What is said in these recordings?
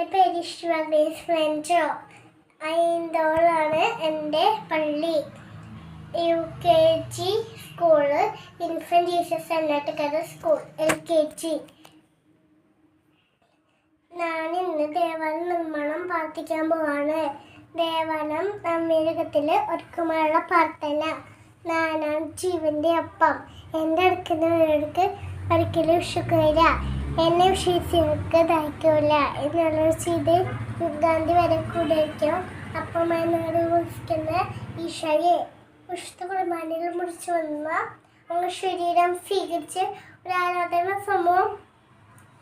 എന്റെ പേര് ഗ്രേസ് ഫ്രഞ്ചോ. ഐന്തോളാണ് എന്റെ പള്ളി. U K G school Infant Jesus അന്നാട്ടുകര school L K G. ഞാൻ ഇന്ന് ദേവാലയ നിർമ്മാണം പ്രാർത്ഥിക്കാൻ പോവാണ്. ദേവാലയം അമേരിക്കത്തിൽ ഒരുക്കുമായുള്ള പ്രാർത്ഥന. നാനാം ജീവന്റെ അപ്പം. എന്റെ അടുക്കുന്ന വീടുകൾക്ക് ഒരിക്കലും വിഷുക്കില്ല എന്നെ വിശ്വസിച്ചവർക്ക് ദഹിക്കില്ല എന്നുള്ള ചെയ്ത് യുഗാന്തി വരെ കൂടിയിരിക്കും. അപ്പം എന്നോട് വിളിക്കുന്ന ഈശോയെ വിശുദ്ധ കുർബാനയിൽ മുറിച്ച് വന്ന അങ്ങ് ശരീരം സ്വീകരിച്ച് ഒരു ആരാധന സമൂഹം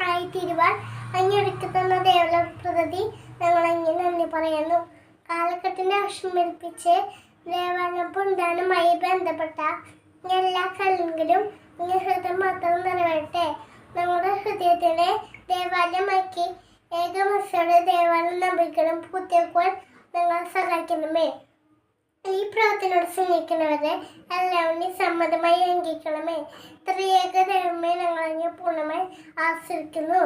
ആയിത്തീരുവാൻ അങ്ങെടുക്കുന്ന ദേവല പ്രകൃതി ഞങ്ങളങ്ങനെ നന്ദി പറയുന്നു. കാലഘട്ടത്തിന്റെ ആവശ്യം വരുപ്പിച്ച് ദേവാലയപ്പുണ്ടാനുമായി ബന്ധപ്പെട്ട എല്ലാ കല്ലെങ്കിലും ഇങ്ങനെ ഹൃദയം മാത്രം നിറവേറട്ടെ ഹൃദയത്തിനെ ദേവാലയമാക്കി ഏകമസയുടെ ദേവാലയം നമ്പിക്കണം പൂത്തിയപ്പോൾ നിങ്ങൾ സഹായിക്കണമേ. ഈ പ്രവർത്തനോട് സ്നേഹിക്കുന്നവരെ എല്ലാവരും സമ്മതമായി അംഗീകരിക്കണമേ. ത്രിയേക ദൈവമേ അങ്ങനെ പൂർണമായി ആസ്വദിക്കുന്നു.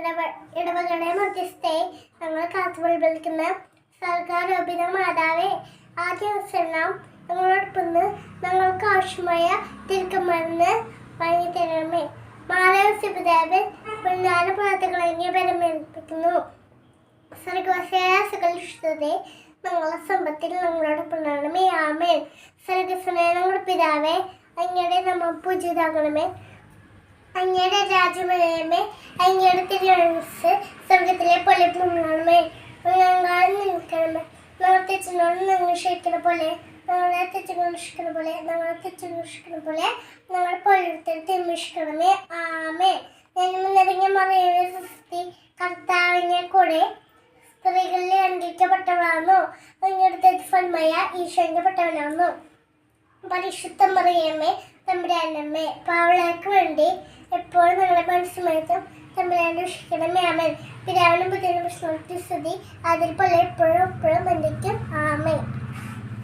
ഇടവ ഇടവകളെ മധ്യസ്ഥയെ ഞങ്ങൾ കാത്തുപരിപാലിക്കുന്ന സർഗാരോപിത മാതാവേ ആദ്യ അവസരം ഞങ്ങളോടൊപ്പം ഞങ്ങൾക്ക് ആവശ്യമായ തിരുക്കമരുന്ന് വാങ്ങി തരണമേ. മാതാവ് ശിവദേവൻ പൊന്നാന പ്രവർത്തകളെ പരമേൽപ്പിക്കുന്നു സ്വർഗവാസിയായ സകലിഷ്ടത്തെ ഞങ്ങളെ സമ്പത്തിൽ ഞങ്ങളോട് ഉണ്ടാകണമേ ആമേൻ. സ്വർഗസ്വനായ ഞങ്ങളുടെ പിതാവേ അങ്ങയുടെ നമ്മ പൂജിതാകണമേ. അങ്ങയുടെ രാജ്യമേ അങ്ങയുടെ തിരുവനസ് സ്വർഗത്തിലെ പോലെ നമ്മളാണമേ ഞങ്ങൾ നിൽക്കണമേ. ഞങ്ങൾ നിങ്ങൾ ക്ഷയിക്കണ ക്ഷയിക്കുന്ന പോലെ ഞങ്ങളെ തെച്ചുകൊണ്ടിരിക്കുന്ന പോലെ ഞങ്ങളെ തെച്ചുകൊണ്ടിരിക്കുന്ന പോലെ നമ്മൾ പൊഴുത്തിൽ തിമ്മിഷിക്കണമേ ആമേ ഞാൻ മുന്നറിഞ്ഞ മറിയ സൃഷ്ടി കർത്താവിനെ കൂടെ സ്ത്രീകളിൽ അംഗീകരിക്കപ്പെട്ടവളാണോ നിങ്ങളുടെ ഫലമായ ഈശോന്റെ പെട്ടവനാണോ പരിശുദ്ധ മറിയമ്മേ തമ്പുരാനമ്മേ. പാവളക്ക് വേണ്ടി എപ്പോഴും നിങ്ങളുടെ മനസ്സുമായിട്ടും തമ്പുരാനെ രക്ഷിക്കണമേ. ആമൻ. പിതാവിനും പുതിയ പ്രശ്നത്തിൽ സ്ഥിതി അതിൽ പോലെ എപ്പോഴും എപ്പോഴും എന്തൊക്കെയും ആമേൻ.